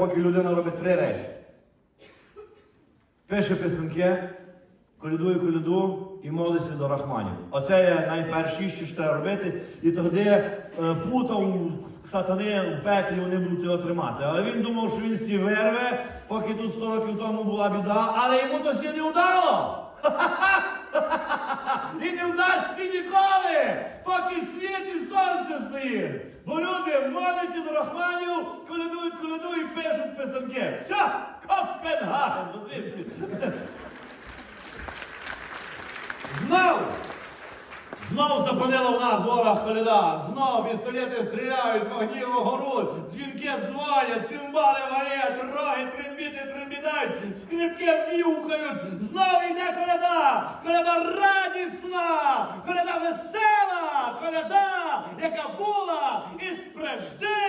Поки людина робить три речі. Пише писанки, колядує коляду і молиться до рахманів. Оце є найперші, що треба робити. І тоді е, путав сатани у пеклі, вони будуть його тримати. Але він думав, що він всі вирве, поки тут 100 років тому була біда, але йому то всі не вдало. І не вдасться ніколи, поки світ і сонце стоїть. Бо люди моляться до рахманів, пишуть писанки. Все, Копенгаген, розумієш? Знов! Знов запалила в нас в горах коляда, знов пістолети стріляють, вогні горуть, дзвінки дзвонять, цимбали варять, роги трембіти трембітають, скрипки в'юхають, знов йде коляда, коляда радісна, коляда весела, коляда, яка була із прежди віка.